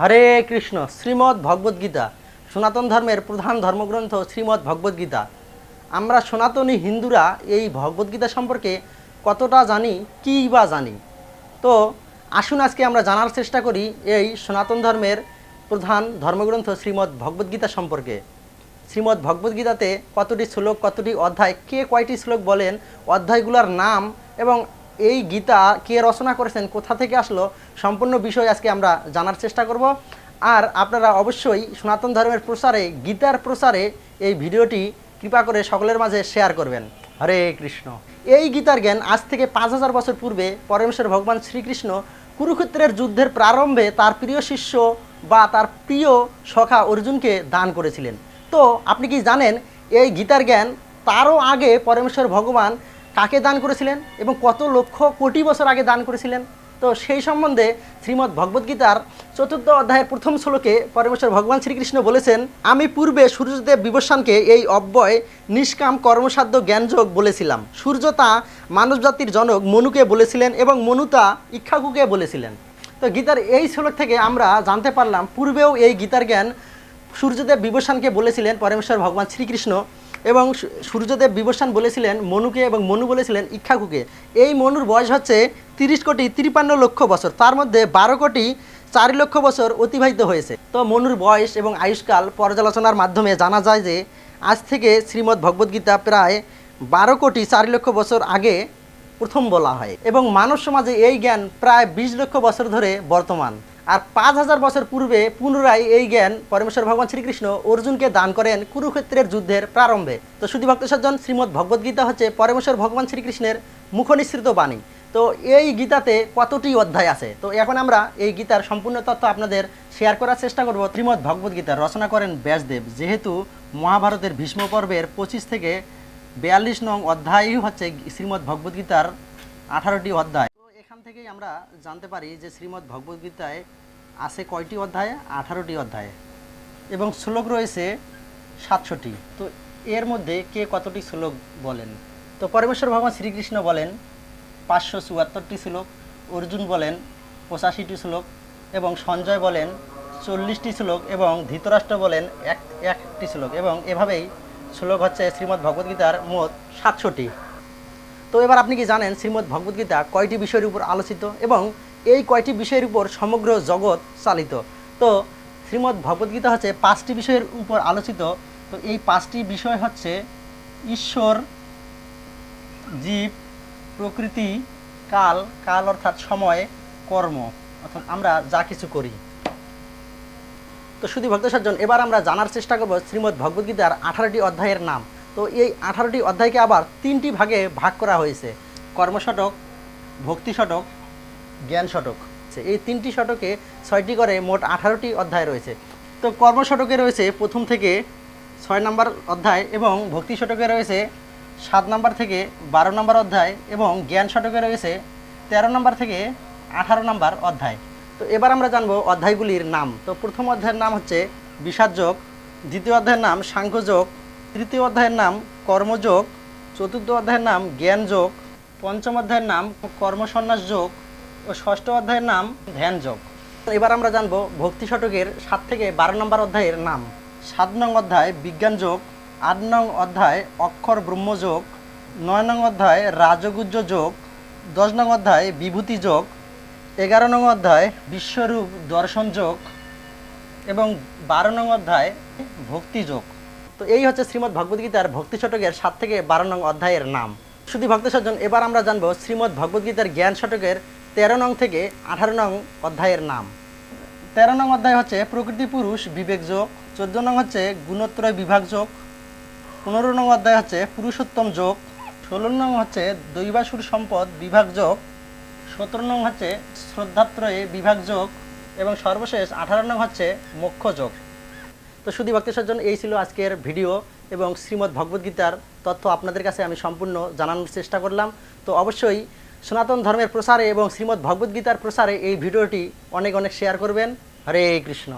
হরে কৃষ্ণ, শ্রীমদ্ ভগবদ্গীতা সনাতন ধর্মের প্রধান ধর্মগ্রন্থ শ্রীমদ্ ভগবদ্গীতা আমরা সনাতনী হিন্দুরা এই ভগবদ্গীতা সম্পর্কে কতটা জানি, কী বা জানি? তো, আসুন আজকে আমরা জানার চেষ্টা করি এই সনাতন ধর্মের প্রধান ধর্মগ্রন্থ শ্রীমদ্ ভগবদ্গীতা সম্পর্কে। শ্রীমদ্ ভগবদ্গীতাতে কতটি শ্লোক, কতটি অধ্যায়, কে কয়টি শ্লোক বলেন, অধ্যায়গুলোর নাম এবং এই গীতা কে রচনা করেছেন কোথা থেকে আসলো সম্পূর্ণ বিষয় আজকে আমরা জানার চেষ্টা করব। আর আপনারা অবশ্যই সনাতন ধর্মের প্রসারে গীতার প্রসারে এই ভিডিওটি কৃপা করে সকলের মাঝে শেয়ার করবেন। হরে কৃষ্ণ। এই গীতার জ্ঞান আজ থেকে পাঁচ হাজার বছর পূর্বে পরমেশ্বর ভগবান শ্রীকৃষ্ণ কুরুক্ষেত্রের যুদ্ধের প্রারম্ভে তার প্রিয় শিষ্য বা তার প্রিয় সখা অর্জুনকে দান করেছিলেন। তো আপনি কি জানেন এই গীতার জ্ঞান তারও আগে পরমেশ্বর ভগবান কাকে দান করেছিলেন এবং কত লক্ষ কোটি বছর আগে দান করেছিলেন? তো সেই সম্বন্ধে শ্রীমদ্ ভগবদ্গীতার চতুর্থ অধ্যায়ের প্রথম শ্লোকে পরমেশ্বর ভগবান শ্রীকৃষ্ণ বলেছেন, আমি পূর্বে সূর্যদেব বিবস্বানকে এই অব্যয়, নিষ্কাম, কর্মসাধ্য, জ্ঞানযোগ বলেছিলাম। সূর্য তা মানবজাতির জনক মনুকে বলেছিলেন এবং মনু তা ইক্ষাকুকে বলেছিলেন। তো গীতার এই শ্লোক থেকে আমরা জানতে পারলাম, পূর্বেও এই গীতার জ্ঞান সূর্যদেব বিবস্বানকে বলেছিলেন পরমেশ্বর ভগবান শ্রীকৃষ্ণ। এবং সূর্যদেব বিবস্বান বলেছিলেন, মনুকে এবং মনু বলেছিলেন ইক্ষাকুকে। এই মনুর বয়স হচ্ছে তিরিশ কোটি তিরিপান্ন লক্ষ বছর। তার মধ্যে বারো কোটি চার লক্ষ বছর অতিবাহিত হয়েছে। তো মনুর বয়স এবং আয়ুষ্কাল পর্যালোচনার মাধ্যমে জানা যায় যে, আজ থেকে শ্রীমদ্ ভগবদ্গীতা প্রায় বারো কোটি চার লক্ষ বছর আগে প্রথম বলা হয়। এবং মানব সমাজে এই জ্ঞান প্রায় বিশ লক্ষ বছর ধরে বর্তমান। আর পাঁচ হাজার বছর পূর্বে পুনরায় এই জ্ঞান পরমেশ্বর ভগবান শ্রীকৃষ্ণ অর্জুনকে দান করেন কুরুক্ষেত্রের যুদ্ধের প্রারম্ভে। তো শুধু ভক্ত সজ্জন, শ্রীমদ্ ভগবদ্গীতা হচ্ছে পরমেশ্বর ভগবান শ্রীকৃষ্ণের মুখনিসৃত বাণী। তো এই গীতাতে কতটি অধ্যায় আছে? তো এখন আমরা এই গীতার সম্পূর্ণ তথ্য আপনাদের শেয়ার করার চেষ্টা করব। শ্রীমদ্ ভগবদ্গীতা রচনা করেন ব্যাসদেব। যেহেতু মহাভারতের ভীষ্ম পর্বের পঁচিশ থেকে বিয়াল্লিশ নং অধ্যায়ই হচ্ছে শ্রীমদ্ ভগবদ্গীতার আঠারোটি অধ্যায়। তো এখান থেকেই আমরা জানতে পারি যে শ্রীমদ্ ভগবদ্গীতায় আছে কয়টি অধ্যায়? আঠারোটি অধ্যায়। এবং শ্লোক রয়েছে সাতশোটি তো এর মধ্যে কে কতটি শ্লোক বলেন? তো পরমেশ্বর ভগবান শ্রীকৃষ্ণ বলেন, পাঁচশো চুয়াত্তরটি শ্লোক, অর্জুন বলেন, পঁচাশিটি শ্লোক, এবং সঞ্জয় বলেন, চল্লিশটি শ্লোক, এবং ধৃতরাষ্ট্র বলেন, এক, একটি শ্লোক, এবং এভাবেই শ্লোক হচ্ছে শ্রীমদ্ ভগবদ্গীতার মোট সাতশোটি তো এবার আপনি কি জানেন, শ্রীমদ্ ভগবদ্গীতা কয়টি বিষয়ের উপর আলোচিত? এবং এই কয়টি বিষয়ের উপর সমগ্র জগৎ চালিত। তো শ্রীমদ্ ভগবদ্গীতা হচ্ছে পাঁচটি বিষয়ের উপর আলোচিত। তো এই পাঁচটি বিষয় হচ্ছে ঈশ্বর, জীব, প্রকৃতি, কাল কাল অর্থাৎ সময়, কর্ম। অর্থাৎ আমরা যা কিছু করি। তো শুধু ভক্ত সজ্জন, এবার আমরা জানার চেষ্টা করব শ্রীমদ্ ভগবদ্গীতার আঠারোটি অধ্যায়ের নাম। তো এই আঠারোটি অধ্যায়কে আবার তিনটি ভাগে ভাগ করা হয়েছে। কর্মশটক ভক্তি শতক জ্ঞান শতক। এই তিনটি শতকে ছয়টি করে মোট আঠারোটি অধ্যায় রয়েছে। তো কর্মশতকে রয়েছে প্রথম থেকে ছয় নম্বর অধ্যায় এবং ভক্তি শতকে রয়েছে সাত নম্বর থেকে বারো নম্বর অধ্যায় এবং জ্ঞান শতকে রয়েছে তেরো নম্বর থেকে আঠারো নম্বর অধ্যায়। তো এবার আমরা জানব অধ্যায়গুলির নাম। তো প্রথম অধ্যায়ের নাম হচ্ছে বিষাদ যোগ দ্বিতীয় অধ্যায়ের নাম সাংখ্যযোগ তৃতীয় অধ্যায়ের নাম কর্মযোগ, চতুর্থ অধ্যায়ের নাম জ্ঞান যোগ পঞ্চম অধ্যায়ের নাম কর্মসন্ন্যাস যোগ ও ষষ্ঠ অধ্যায়ের নাম ধ্যান যোগ। এবার আমরা জানব ভক্তি শতকের সাত থেকে বারো নম্বর অধ্যায়ের নাম। সাত নং অধ্যায় বিজ্ঞান যোগ, আট নং অধ্যায় অক্ষর ব্রহ্মযোগ নয় নং অধ্যায় রাজগুজ্জ যোগ, দশ নং অধ্যায় বিভূতি যোগ, এগারো নং অধ্যায় বিশ্বরূপ দর্শন যোগ এবং বারো নং অধ্যায় ভক্তি যোগ। তো এই হচ্ছে শ্রীমদ্ ভগবদ্গীতার ভক্তি শতকের সাত থেকে বারো নং অধ্যায়ের নাম। শুধু ভক্ত সজ্জন এবার আমরা জানব শ্রীমদ্ ভগবদ্গীতার জ্ঞান শতকের তেরো নং থেকে আঠারো নং অধ্যায়ের নাম। তেরো নং অধ্যায় হচ্ছে প্রকৃতি পুরুষ বিবেক যোগ, চোদ্দ নং হচ্ছে গুণোত্তরয় বিভাগ যোগ, পনেরো নং অধ্যায় হচ্ছে পুরুষোত্তম যোগ, ষোলো নং হচ্ছে দৈবাসুর সম্পদ বিভাগ যোগ, সতেরো নং হচ্ছে শ্রদ্ধাত্রয়ে বিভাগ যোগ এবং সর্বশেষ আঠারো নং হচ্ছে মোক্ষ যোগ। তো শুধু ভক্তি সজ্জন এই ছিল আজকের ভিডিও এবং শ্রীমদ্ ভগবদ্গীতার তথ্য আপনাদের কাছে আমি সম্পূর্ণ জানানোর চেষ্টা করলাম। তো অবশ্যই সনাতন ধর্মের প্রসারে এবং শ্রীমদ্ ভগবদ্গীতার প্রসারে এই ভিডিওটি অনেক অনেক শেয়ার করবেন। হরে কৃষ্ণ।